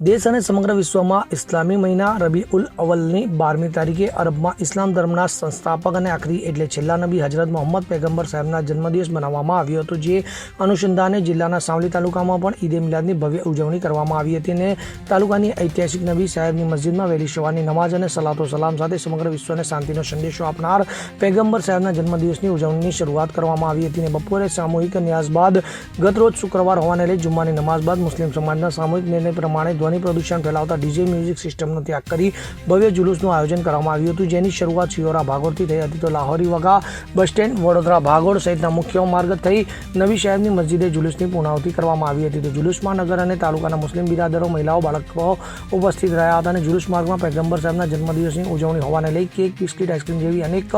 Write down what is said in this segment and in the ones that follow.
દેશ અને સમગ્ર વિશ્વમાં ઇસ્લામી મહિના રબી ઉલ અવલની બારમી તારીખે અરબમાં ઇસ્લામ ધર્મના સંસ્થાપક અને આખરી એટલે છેલ્લા નબી હજરત મોહમ્મદ પેગમ્બર સાહેબના જન્મદિવસ મનાવવામાં આવ્યો હતો, જે અનુસંધાને જિલ્લાના સાવલી તાલુકામાં પણ ઈદે મિલાદની ભવ્ય ઉજવણી કરવામાં આવી હતી અને તાલુકાની ઐતિહાસિક નબી સાહેબની મસ્જિદમાં વહેલી સવારની નમાઝ અને સલાતો સલામ સાથે સમગ્ર વિશ્વને શાંતિનો સંદેશો આપનાર પેગમ્બર સાહેબના જન્મદિવસની ઉજવણીની શરૂઆત કરવામાં આવી હતી અને બપોરે સામૂહિક ન્યાઝ બાદ ગતરોજ શુક્રવાર હોવાને લઈ જુમ્માની નમાઝ બાદ મુસ્લિમ સમાજના સામૂહિક નિર્ણય પ્રમાણે ધ્વનિ પ્રદૂષણ ફેલાવતા ડીજે મ્યુઝિક સિસ્ટમનો ત્યાગ કરી ભવ્ય જુલુસનું આયોજન કરવામાં આવ્યું હતું, જેની શરૂઆત શિયોરા ભાગોળથી થઈ હતી. તો લાહોરી વગા બસ સ્ટેન્ડ, વડોદરા ભાગોળ સહિતના મુખ્ય માર્ગ થઈ નવી શહેરની મસ્જિદે જુલુસની પૂર્ણાહુતિ કરવામાં આવી હતી. તો જુલુસમાં નગર અને તાલુકાના મુસ્લિમ બિરાદરો, મહિલાઓ, બાળકો ઉપસ્થિત રહ્યા હતા અને જુલુસ માર્ગમાં પેગમ્બર સાહેબના જન્મદિવસની ઉજવણી હોવાને લઈ કેક, બિસ્કિટ, આઈસ્ક્રીમ જેવી અનેક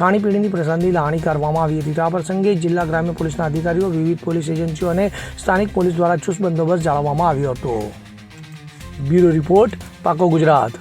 ખાણીપીણીની પ્રસાદની લાણી કરવામાં આવી હતી. તો આ પ્રસંગે જિલ્લા ગ્રામ્ય પોલીસના અધિકારીઓ, વિવિધ પોલીસ એજન્સીઓ અને સ્થાનિક પોલીસ દ્વારા ચુસ્ત બંદોબસ્ત જાળવવામાં આવ્યો હતો. બ્યુરો રિપોર્ટ પાકો ગુજરાત